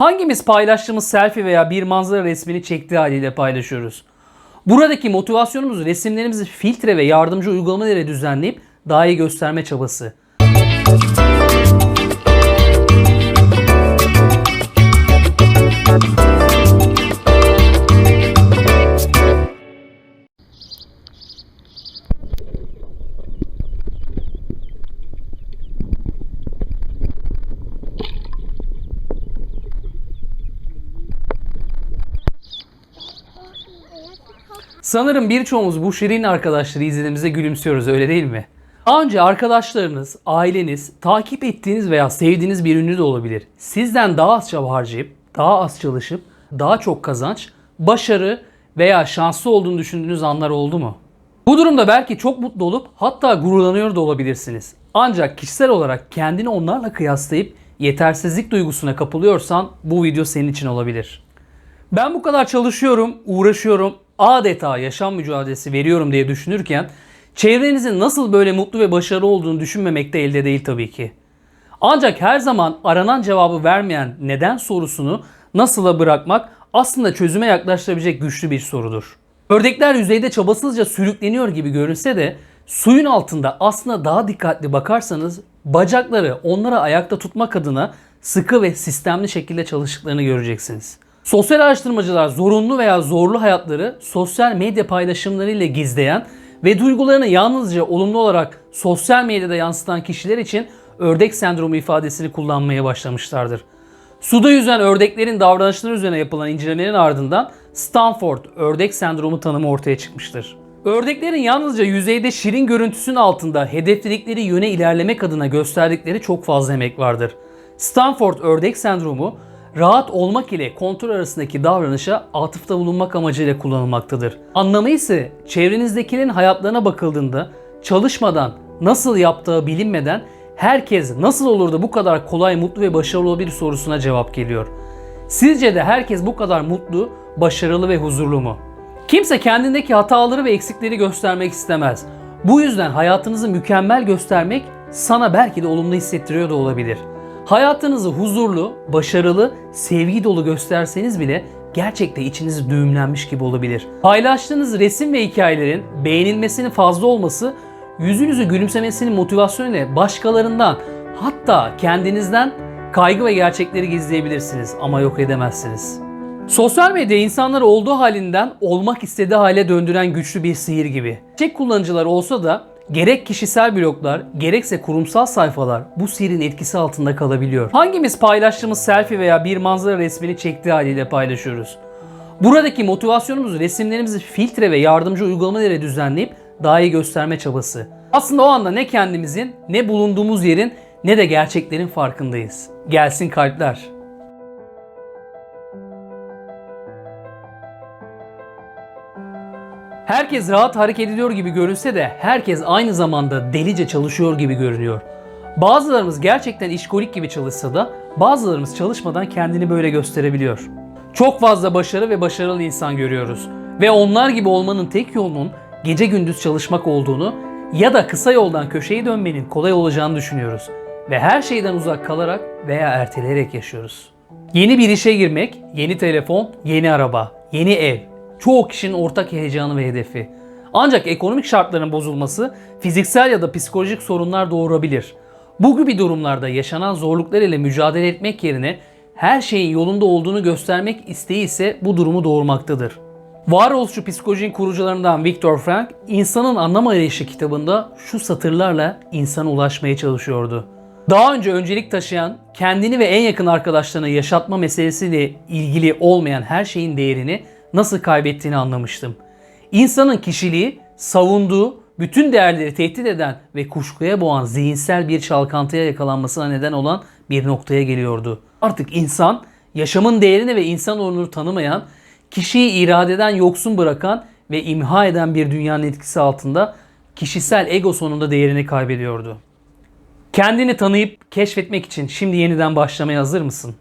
Hangimiz paylaştığımız selfie veya bir manzara resmini çektiği haliyle paylaşıyoruz? Buradaki motivasyonumuz resimlerimizi filtre ve yardımcı uygulamaları düzenleyip daha iyi gösterme çabası. Sanırım birçoğumuz bu şirin arkadaşları izlediğimizde gülümsüyoruz öyle değil mi? Daha arkadaşlarınız, aileniz, takip ettiğiniz veya sevdiğiniz bir ünlü de olabilir. Sizden daha az çaba harcayıp, daha az çalışıp, daha çok kazanç, başarı veya şanslı olduğunu düşündüğünüz anlar oldu mu? Bu durumda belki çok mutlu olup hatta gururlanıyor da olabilirsiniz. Ancak kişisel olarak kendini onlarla kıyaslayıp yetersizlik duygusuna kapılıyorsan bu video senin için olabilir. Ben bu kadar çalışıyorum, uğraşıyorum, adeta yaşam mücadelesi veriyorum diye düşünürken çevrenizin nasıl böyle mutlu ve başarılı olduğunu düşünmemek de elde değil tabii ki. Ancak her zaman aranan cevabı vermeyen neden sorusunu nasıla bırakmak aslında çözüme yaklaştırabilecek güçlü bir sorudur. Ördekler yüzeyde çabasızca sürükleniyor gibi görünse de suyun altında aslında daha dikkatli bakarsanız bacakları onları ayakta tutmak adına sıkı ve sistemli şekilde çalıştıklarını göreceksiniz. Sosyal araştırmacılar zorunlu veya zorlu hayatları sosyal medya paylaşımlarıyla gizleyen ve duygularını yalnızca olumlu olarak sosyal medyada yansıtan kişiler için ördek sendromu ifadesini kullanmaya başlamışlardır. Suda yüzen ördeklerin davranışları üzerine yapılan incelemelerin ardından Stanford ördek sendromu tanımı ortaya çıkmıştır. Ördeklerin yalnızca yüzeyde şirin görüntüsünün altında hedefledikleri yöne ilerlemek adına gösterdikleri çok fazla emek vardır. Stanford ördek sendromu rahat olmak ile kontrol arasındaki davranışa atıfta bulunmak amacıyla kullanılmaktadır. Anlamı ise çevrenizdekilerin hayatlarına bakıldığında çalışmadan, nasıl yaptığı bilinmeden herkes nasıl olur da bu kadar kolay, mutlu ve başarılı olabilir sorusuna cevap geliyor. Sizce de herkes bu kadar mutlu, başarılı ve huzurlu mu? Kimse kendindeki hataları ve eksikleri göstermek istemez. Bu yüzden hayatınızı mükemmel göstermek sana belki de olumlu hissettiriyor da olabilir. Hayatınızı huzurlu, başarılı, sevgi dolu gösterseniz bile gerçekte içiniz düğümlenmiş gibi olabilir. Paylaştığınız resim ve hikayelerin beğenilmesinin fazla olması yüzünüzü gülümsemesinin motivasyonuyla başkalarından hatta kendinizden kaygı ve gerçekleri gizleyebilirsiniz ama yok edemezsiniz. Sosyal medya insanları olduğu halinden olmak istediği hale döndüren güçlü bir sihir gibi. Çek kullanıcılar olsa da gerek kişisel bloglar gerekse kurumsal sayfalar bu sihirin etkisi altında kalabiliyor. Hangimiz paylaştığımız selfie veya bir manzara resmini çektiği haliyle paylaşıyoruz? Buradaki motivasyonumuz resimlerimizi filtre ve yardımcı uygulamaları düzenleyip daha iyi gösterme çabası. Aslında o anda ne kendimizin ne bulunduğumuz yerin ne de gerçeklerin farkındayız. Gelsin kalpler. Herkes rahat hareket ediyor gibi görünse de herkes aynı zamanda delice çalışıyor gibi görünüyor. Bazılarımız gerçekten işkolik gibi çalışsa da bazılarımız çalışmadan kendini böyle gösterebiliyor. Çok fazla başarı ve başarılı insan görüyoruz ve onlar gibi olmanın tek yolunun gece gündüz çalışmak olduğunu ya da kısa yoldan köşeyi dönmenin kolay olacağını düşünüyoruz ve her şeyden uzak kalarak veya erteleyerek yaşıyoruz. Yeni bir işe girmek, yeni telefon, yeni araba, yeni ev, çoğu kişinin ortak heyecanı ve hedefi. Ancak ekonomik şartların bozulması fiziksel ya da psikolojik sorunlar doğurabilir. Bu gibi durumlarda yaşanan zorluklar ile mücadele etmek yerine her şeyin yolunda olduğunu göstermek isteği ise bu durumu doğurmaktadır. Varoluşçu psikolojinin kurucularından Viktor Frank, İnsanın Anlam Arayışı kitabında şu satırlarla insana ulaşmaya çalışıyordu. Daha önce öncelik taşıyan, kendini ve en yakın arkadaşlarına yaşatma meselesiyle ilgili olmayan her şeyin değerini nasıl kaybettiğini anlamıştım. İnsanın kişiliği, savunduğu, bütün değerleri tehdit eden ve kuşkuya boğan zihinsel bir çalkantıya yakalanmasına neden olan bir noktaya geliyordu. Artık insan, yaşamın değerini ve insan onurunu tanımayan, kişiyi iradeden yoksun bırakan ve imha eden bir dünyanın etkisi altında kişisel ego sonunda değerini kaybediyordu. Kendini tanıyıp keşfetmek için şimdi yeniden başlamaya hazır mısın?